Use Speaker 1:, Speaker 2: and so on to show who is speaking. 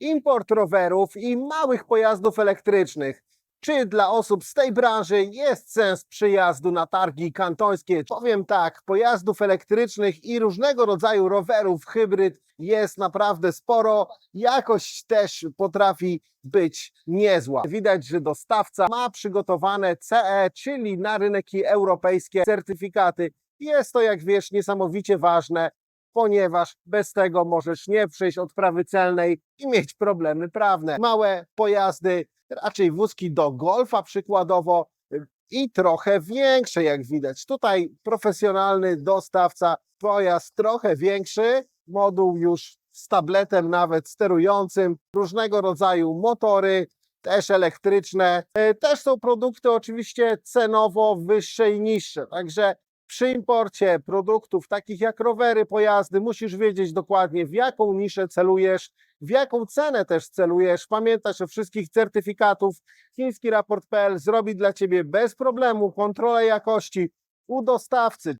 Speaker 1: import rowerów i małych pojazdów elektrycznych. Czy dla osób z tej branży jest sens przyjazdu na targi kantońskie? Powiem tak, pojazdów elektrycznych i różnego rodzaju rowerów hybryd jest naprawdę sporo. Jakość też potrafi być niezła. Widać, że dostawca ma przygotowane CE, czyli na rynki europejskie certyfikaty. Jest to, jak wiesz, niesamowicie ważne, ponieważ bez tego możesz nie przejść odprawy celnej i mieć problemy prawne. Małe pojazdy, raczej wózki do golfa przykładowo y, i trochę większe, jak widać. Tutaj profesjonalny dostawca, pojazd trochę większy, moduł już z tabletem nawet sterującym, różnego rodzaju motory, też elektryczne. Y, Też są produkty oczywiście cenowo wyższe i niższe, także przy imporcie produktów takich jak rowery, pojazdy, musisz wiedzieć dokładnie w jaką niszę celujesz, w jaką cenę też celujesz. Pamiętasz o wszystkich certyfikatów. Chiński raport.pl zrobi dla Ciebie bez problemu kontrolę jakości u dostawcy.